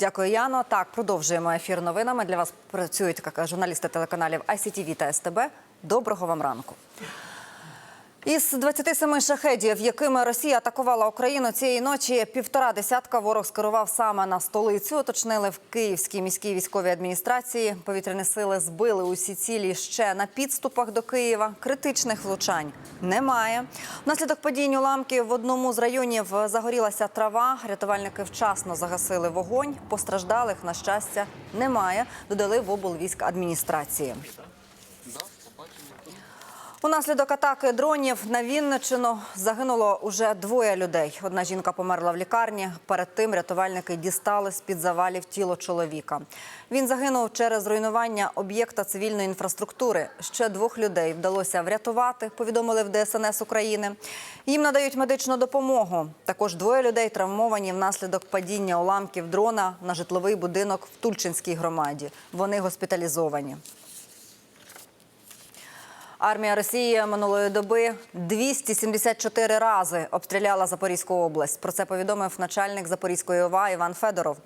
Дякую, Яно. Так, продовжуємо ефір новинами. Для вас працюють журналісти телеканалів ICTV та СТБ. Доброго вам ранку. Із 27 шахедів, якими Росія атакувала Україну цієї ночі, півтора десятка ворог скерував саме на столицю. Уточнили в Київській міській військовій адміністрації. Повітряні сили збили усі цілі ще на підступах до Києва. Критичних влучань немає. Внаслідок падінь уламків в одному з районів загорілася трава. Рятувальники вчасно загасили вогонь. Постраждалих на щастя немає. Додали в облвійськ адміністрації. Унаслідок атаки дронів на Вінничину загинуло уже двоє людей. Одна жінка померла в лікарні. Перед тим рятувальники дістали з під завалів тіло чоловіка. Він загинув через руйнування об'єкта цивільної інфраструктури. Ще двох людей вдалося врятувати. Повідомили в ДСНС України. Їм надають медичну допомогу. Також двоє людей травмовані внаслідок падіння уламків дрона на житловий будинок в Тульчинській громаді. Вони госпіталізовані. Армія Росії минулої доби 274 рази обстріляла Запорізьку область. Про це повідомив начальник Запорізької ОВА Іван Федоров.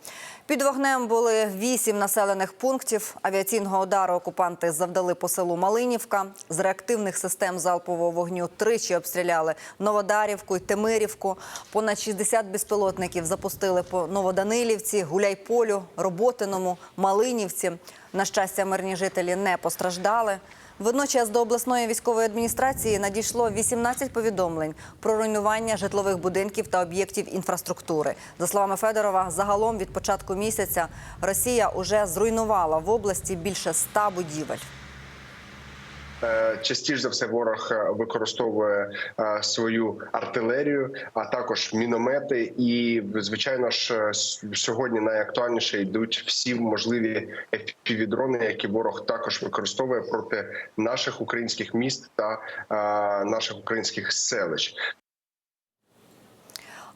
Під вогнем були вісім населених пунктів. Авіаційного удару окупанти завдали по селу Малинівка. З реактивних систем залпового вогню тричі обстріляли Новодарівку й Темирівку. Понад 60 безпілотників запустили по Новоданилівці, Гуляйполю, Роботиному, Малинівці. На щастя, мирні жителі не постраждали. Водночас до обласної військової адміністрації надійшло 18 повідомлень про руйнування житлових будинків та об'єктів інфраструктури. За словами Федорова, загалом від початку місяця Росія уже зруйнувала в області більше 100 будівель. Е, Частіше за все ворог е, використовує е, свою артилерію, а також міномети. І звичайно ж сьогодні найактуальніше йдуть всі можливі FPV-дрони, які ворог також використовує проти наших українських міст та наших українських селищ.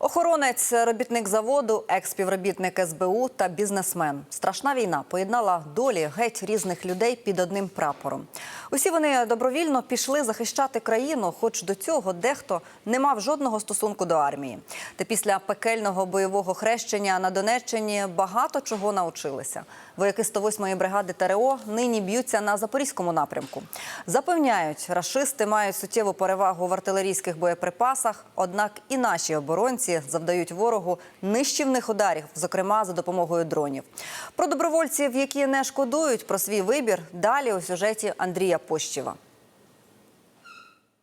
Охоронець, робітник заводу, екс-співробітник СБУ та бізнесмен. Страшна війна поєднала долі геть різних людей під одним прапором. Усі вони добровільно пішли захищати країну, хоч до цього дехто не мав жодного стосунку до армії. Та після пекельного бойового хрещення на Донеччині багато чого навчилися. Вояки 108-ї бригади ТРО нині б'ються на запорізькому напрямку. Запевняють, рашисти мають суттєву перевагу в артилерійських боєприпасах. Однак і наші оборонці завдають ворогу нищівних ударів, зокрема за допомогою дронів. Про добровольців, які не шкодують про свій вибір, далі у сюжеті Андрія Пощева.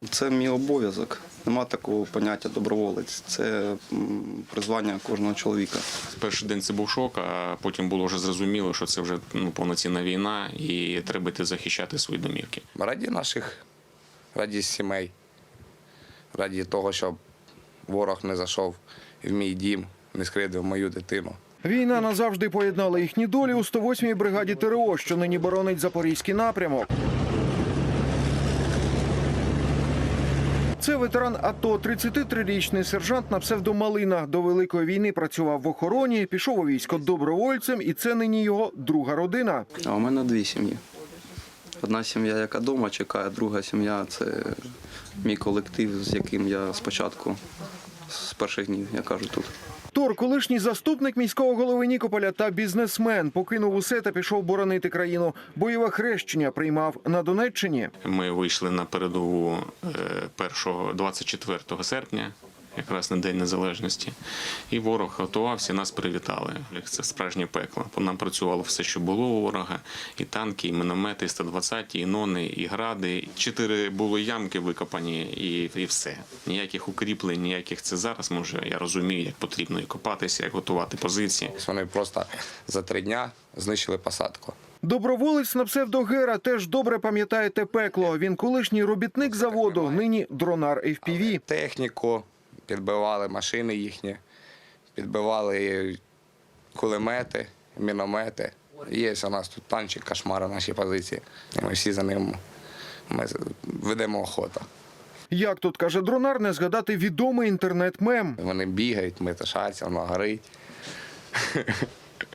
Це мій обов'язок. Нема такого поняття доброволець. Це призвання кожного чоловіка. Перший день це був шок, а потім було вже зрозуміло, що це вже ну, повноцінна війна, і треба йти захищати свої домівки. Раді наших, раді сімей, раді того, щоб ворог не зайшов в мій дім, не скридив мою дитину. Війна назавжди поєднала їхні долі у 108-й бригаді ТРО, що нині боронить запорізький напрямок. Це ветеран АТО, 33-річний сержант на псевдомалина. До Великої війни працював в охороні, пішов у військо добровольцем, і це нині його друга родина. А у мене дві сім'ї. Одна сім'я, яка вдома чекає, друга сім'я це мій колектив, з яким я спочатку з перших днів, я кажу тут. Тор, колишній заступник міського голови Нікополя та бізнесмен, покинув усе та пішов боронити країну. Бойове хрещення приймав на Донеччині. Ми вийшли на передову е, першого 24 серпня, якраз на День Незалежності, і ворог готувався, нас привітали. Це справжнє пекло. По нам працювало все, що було у ворога: і танки, і міномети, і 120, і нони, і гради. Чотири були ямки викопані, і, і все. Ніяких укріплень, ніяких це зараз. Може, я розумію, як потрібно і копатися, як готувати позиції. Вони просто за три дня знищили посадку. Доброволець на псевдогера теж добре пам'ятає те пекло. Він колишній робітник заводу, нині дронар FPV. Техніку, підбивали машини їхні, підбивали кулемети, міномети. Є у нас тут танчик, кошмара наші позиції. Ми всі за ним ми ведемо охоту. Як тут каже дронар, не згадати відомий інтернет-мем. Вони бігають, метушаться, воно горить.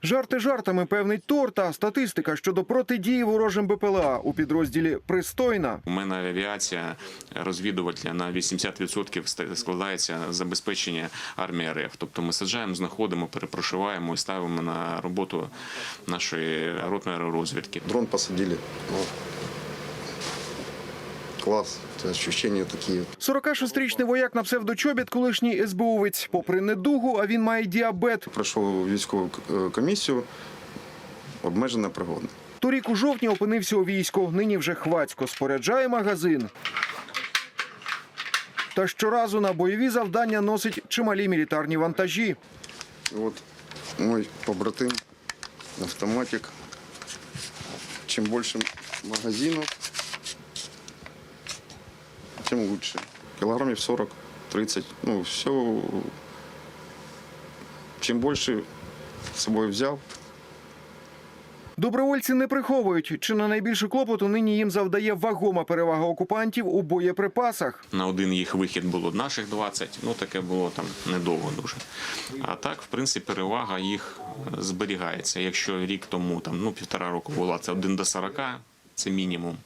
Жарти жартами певний торт, а статистика щодо протидії ворожим БПЛА у підрозділі пристойна. У мене авіація розвідувателя на 80% ста- складається забезпечення армії РФ. Тобто ми саджаємо, знаходимо, перепрошиваємо і ставимо на роботу нашої ротної розвідки. Дрон посадили. Класс. Это ощущения такие. 46-річний вояк на псевдочобіт, колишній СБУвець. Попри недугу, а він має діабет. Пройшов військову е, комісію, обмежена пригода. Торік у жовтні опинився у війську. Нині вже хвацько споряджає магазин. Та щоразу на бойові завдання носить чималі мілітарні вантажі. Вот мой побратим, автоматик. Чем больше магазинов, тем лучше. Килограммов 40-30. Ну, все. Чем больше с собой взял, Добровольці не приховують, чи на найбільше клопоту нині їм завдає вагома перевага окупантів у боєприпасах. На один їх вихід було наших 20, ну таке було там недовго дуже. А так, в принципі, перевага їх е, зберігається. Якщо рік тому, там, ну півтора року була це 1 до 40, це мінімум.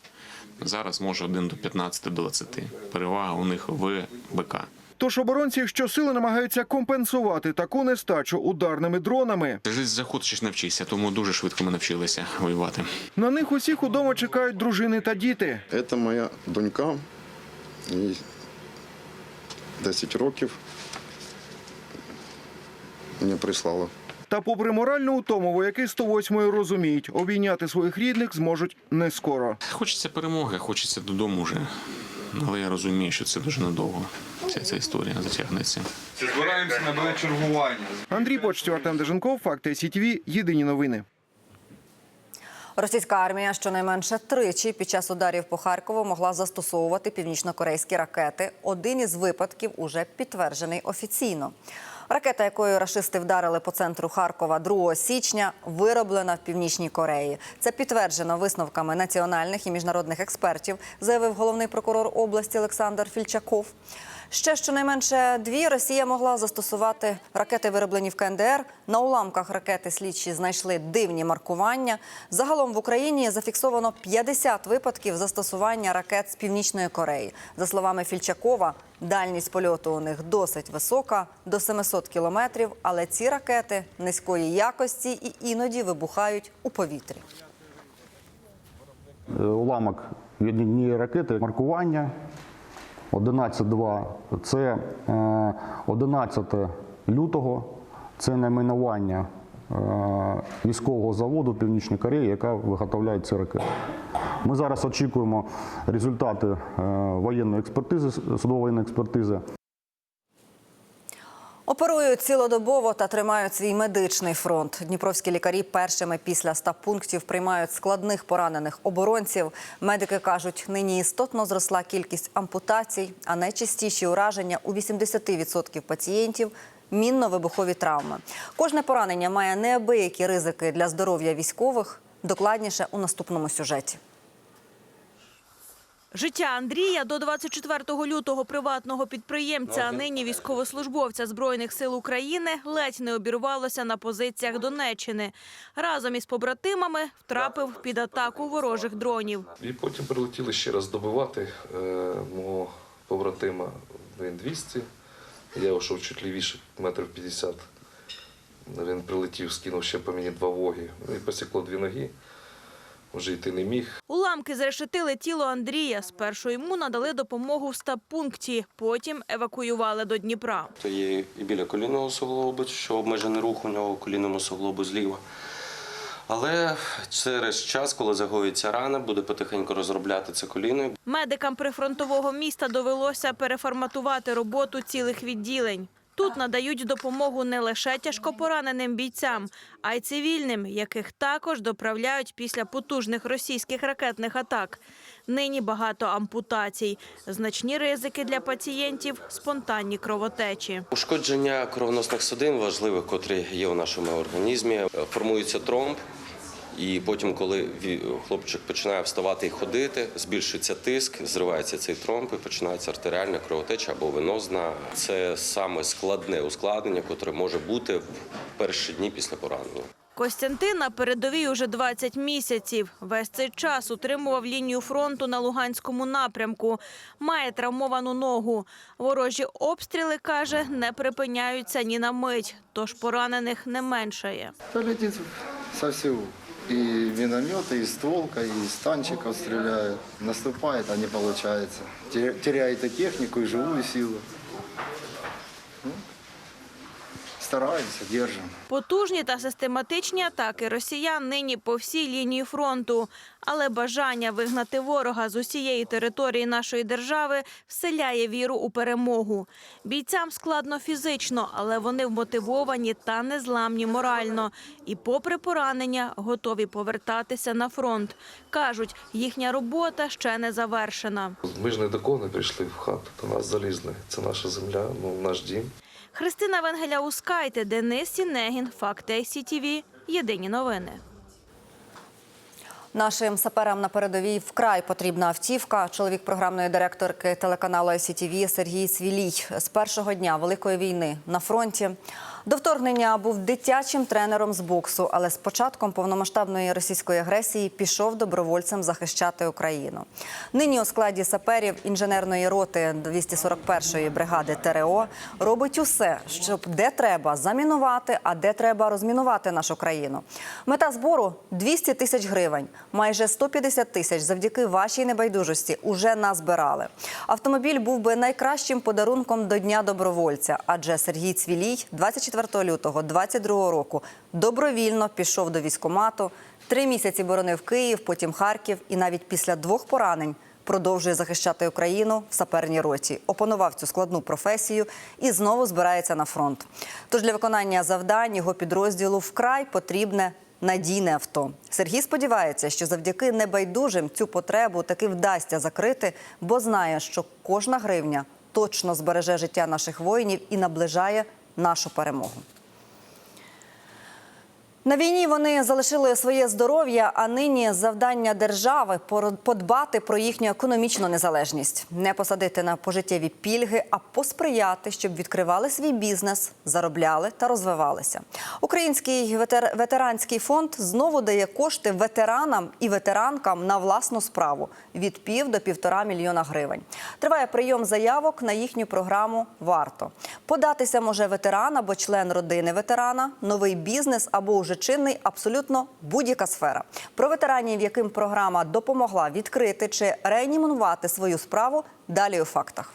Зараз може 1 до 15-20. Перевага у них в БК. Тож оборонці щосили намагаються компенсувати таку нестачу ударними дронами. Ти захочеш навчишся, тому дуже швидко ми навчилися воювати. На них усіх удома чекають дружини та діти. Это моя донька. Їй 10 років. Мені прислала. Та попри моральну утому, вояки 108-ї розуміють, обійняти своїх рідних зможуть не скоро. Хочеться перемоги, хочеться додому вже. Але я розумію, що це дуже надовго. Вся ця історія затягнеться. Збираємося на чергування. Андрій Почтів, Артем Деженков, Факти СІТВ, Єдині новини. Російська армія щонайменше тричі під час ударів по Харкову могла застосовувати північно-корейські ракети. Один із випадків уже підтверджений офіційно. Ракета, якою рашисти вдарили по центру Харкова 2 січня, вироблена в Північній Кореї. Це підтверджено висновками національних і міжнародних експертів, заявив головний прокурор області Олександр Фільчаков. Ще щонайменше дві Росія могла застосувати ракети, вироблені в КНДР. На уламках ракети слідчі знайшли дивні маркування. Загалом в Україні зафіксовано 50 випадків застосування ракет з північної Кореї. За словами Фільчакова, дальність польоту у них досить висока до 700 кілометрів, але ці ракети низької якості і іноді вибухають у повітрі. Е, уламок ракети маркування 11.2. Це е, 11 лютого. Це найменування е, військового заводу Північної Кореї, яка виготовляє ці ракети. Ми зараз очікуємо результати е, воєнної експертизи, судово-воєнної експертизи. Оперують цілодобово та тримають свій медичний фронт. Дніпровські лікарі першими після ста пунктів приймають складних поранених оборонців. Медики кажуть, нині істотно зросла кількість ампутацій, а найчастіші ураження у 80% пацієнтів мінно-вибухові травми. Кожне поранення має неабиякі ризики для здоров'я військових. Докладніше у наступному сюжеті. Життя Андрія до 24 лютого приватного підприємця, а нині військовослужбовця Збройних сил України, ледь не обірвалося на позиціях Донеччини. Разом із побратимами втрапив під атаку ворожих дронів. І потім прилетіли ще раз добивати е, мого побратима. Він 200. Я йшов чуть лівіше, метрів 50. Він прилетів, скинув ще по мені два воги. Ну, І посікло дві ноги. Вже йти не міг. Уламки зрешетили тіло Андрія. Спершу йому надали допомогу в стаб-пункті, потім евакуювали до Дніпра. То є і біля колінного суглобу, що обмежений рух у нього у колінному суглобу зліва. Але через час, коли загоїться рана, буде потихеньку розробляти це коліно. Медикам прифронтового міста довелося переформатувати роботу цілих відділень. Тут надають допомогу не лише тяжкопораненим бійцям, а й цивільним, яких також доправляють після потужних російських ракетних атак. Нині багато ампутацій, значні ризики для пацієнтів, спонтанні кровотечі. Ушкодження кровоносних судин важливих, котрі є у нашому організмі. Формується тромб, і потім, коли хлопчик починає вставати і ходити, збільшується тиск, зривається цей тромб і починається артеріальна кровотеча або венозна. Це саме складне ускладнення, котре може бути в перші дні після поранення. Костянтин на передовій уже 20 місяців. Весь цей час утримував лінію фронту на Луганському напрямку. Має травмовану ногу. Ворожі обстріли, каже, не припиняються ні на мить, тож поранених не меншає. Со всего. И минометы, и стволка, и из танчиков стреляют. Наступает, а не получается. Теряет и технику, и живую силу. Ну, Стараемся, держим. Потужні та систематичні атаки росіян нині по всій лінії фронту. Але бажання вигнати ворога з усієї території нашої держави вселяє віру у перемогу. Бійцям складно фізично, але вони вмотивовані та незламні морально. І, попри поранення, готові повертатися на фронт. Кажуть, їхня робота ще не завершена. Ми ж не до кого не прийшли в хату, до нас залізли. Це наша земля, ну, наш дім. Христина Венгеля Ускайте, Денис Сінегін, Факти СІТІВІ. Єдині новини. Нашим саперам на передовій вкрай потрібна автівка. Чоловік програмної директорки телеканалу СІТВ Сергій Свілій з першого дня великої війни на фронті. До вторгнення був дитячим тренером з боксу, але з початком повномасштабної російської агресії пішов добровольцем захищати Україну. Нині у складі саперів інженерної роти 241-ї бригади ТРО робить усе, щоб де треба замінувати, а де треба розмінувати нашу країну. Мета збору 200 тисяч гривень. Майже 150 тисяч завдяки вашій небайдужості уже назбирали. Автомобіль був би найкращим подарунком до Дня добровольця, адже Сергій Цвілій 24 лютого 22 року добровільно пішов до військкомату, три місяці боронив Київ, потім Харків, і навіть після двох поранень продовжує захищати Україну в саперній роті. Опанував цю складну професію і знову збирається на фронт. Тож для виконання завдань його підрозділу вкрай потрібне надійне авто. Сергій сподівається, що завдяки небайдужим цю потребу таки вдасться закрити, бо знає, що кожна гривня точно збереже життя наших воїнів і наближає нашу перемогу. На війні вони залишили своє здоров'я, а нині завдання держави подбати про їхню економічну незалежність, не посадити на пожиттєві пільги, а посприяти, щоб відкривали свій бізнес, заробляли та розвивалися. Український ветер- ветеранський фонд знову дає кошти ветеранам і ветеранкам на власну справу від пів до півтора мільйона гривень. Триває прийом заявок на їхню програму. Варто податися може ветеран або член родини ветерана, новий бізнес або уже чинний абсолютно будь-яка сфера. Про ветеранів, яким програма допомогла відкрити чи реанімувати свою справу, далі у фактах.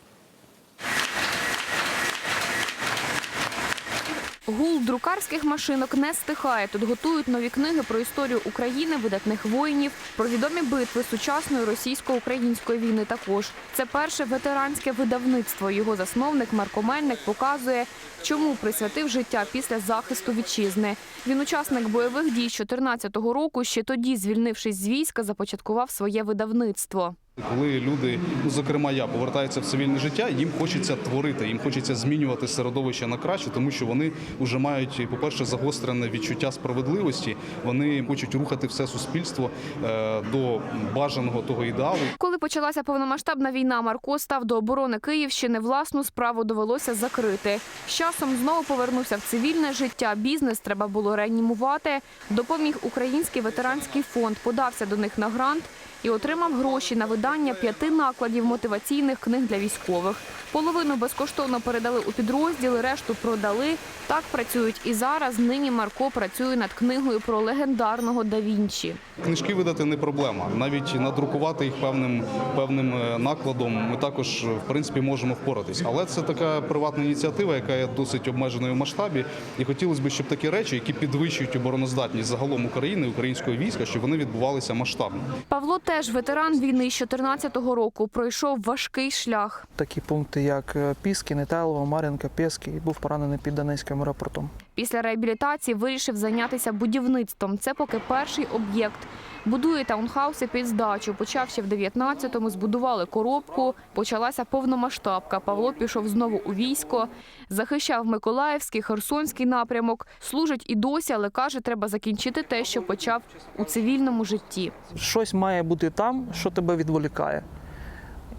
Гул друкарських машинок не стихає. Тут готують нові книги про історію України, видатних воїнів, про відомі битви сучасної російсько-української війни. Також це перше ветеранське видавництво. Його засновник Марко Мельник показує, чому присвятив життя після захисту вітчизни. Він учасник бойових дій з 14-го року. Ще тоді, звільнившись з війська, започаткував своє видавництво. Коли люди, ну зокрема я, повертаються в цивільне життя, їм хочеться творити, їм хочеться змінювати середовище на краще, тому що вони вже мають, по-перше, загострене відчуття справедливості. Вони хочуть рухати все суспільство е, до бажаного того ідеалу. Коли почалася повномасштабна війна, Марко став до оборони Київщини. Власну справу довелося закрити. З часом знову повернувся в цивільне життя. Бізнес треба було реанімувати. Допоміг Український ветеранський фонд, подався до них на грант і отримав гроші на видання п'яти накладів мотиваційних книг для військових. Половину безкоштовно передали у підрозділи, решту продали. Так працюють і зараз. Нині Марко працює над книгою про легендарного да Вінчі. Книжки видати не проблема. Навіть надрукувати їх певним певним е, накладом ми також в принципі можемо впоратись. Але це така приватна ініціатива, яка є досить обмеженою в масштабі. І хотілося б, щоб такі речі, які підвищують обороноздатність загалом України, українського війська, щоб вони відбувалися масштабно. Павло теж ветеран війни з 14-го року. Пройшов важкий шлях. Такі пункти, як е, Піски, Нетайлова, Мар'їнка, Пєски, був поранений під Донецьким аеропортом. Після реабілітації вирішив зайнятися будівництвом. Це поки перший об'єкт. Будує таунхауси під здачу. Почав ще в 19-му, збудували коробку. Почалася повномасштабка. Павло пішов знову у військо, захищав Миколаївський, Херсонський напрямок. Служить і досі, але каже, треба закінчити те, що почав у цивільному житті. Щось має бути там, що тебе відволікає.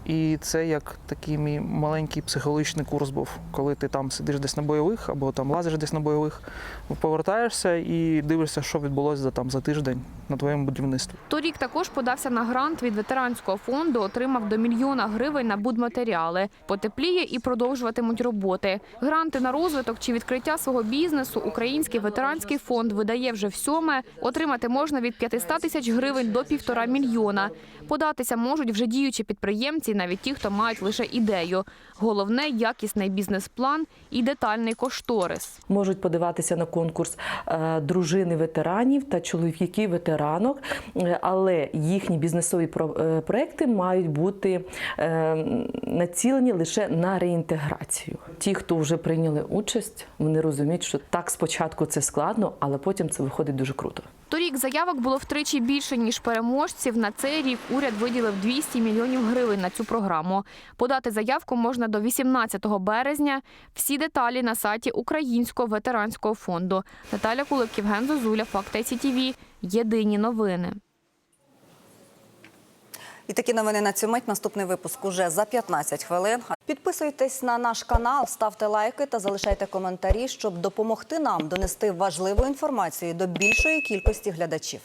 І це як такий мій маленький психологічний курс був, коли ти там сидиш десь на бойових або там лазиш десь на бойових, повертаєшся і дивишся, що відбулося за там за тиждень на твоєму будівництві. Торік також подався на грант від ветеранського фонду, отримав до мільйона гривень на будматеріали. Потепліє і продовжуватимуть роботи. Гранти на розвиток чи відкриття свого бізнесу Український ветеранський фонд видає вже всьоме. Отримати можна від 500 тисяч гривень до півтора мільйона. Податися можуть вже діючі підприємці, навіть ті, хто мають лише ідею. Головне якісний бізнес-план і детальний кошторис. Можуть подаватися на конкурс е, дружини ветеранів та чоловіки ветеранок, е, але їхні бізнесові е, проекти мають бути націлені лише на реінтеграцію. Ті, хто вже прийняли участь, вони розуміють, що так спочатку це складно, але потім це виходить дуже круто. Торік заявок було втричі більше ніж переможців. На цей рік уряд виділив 200 мільйонів гривень на цю програму. Подати заявку можна до 18 березня. Всі деталі на сайті Українського ветеранського фонду. Наталя Кулик, Євген Зозуля, Факт ТВ. Єдині новини. І такі новини на цю мить. Наступний випуск уже за 15 хвилин. Підписуйтесь на наш канал, ставте лайки та залишайте коментарі, щоб допомогти нам донести важливу інформацію до більшої кількості глядачів.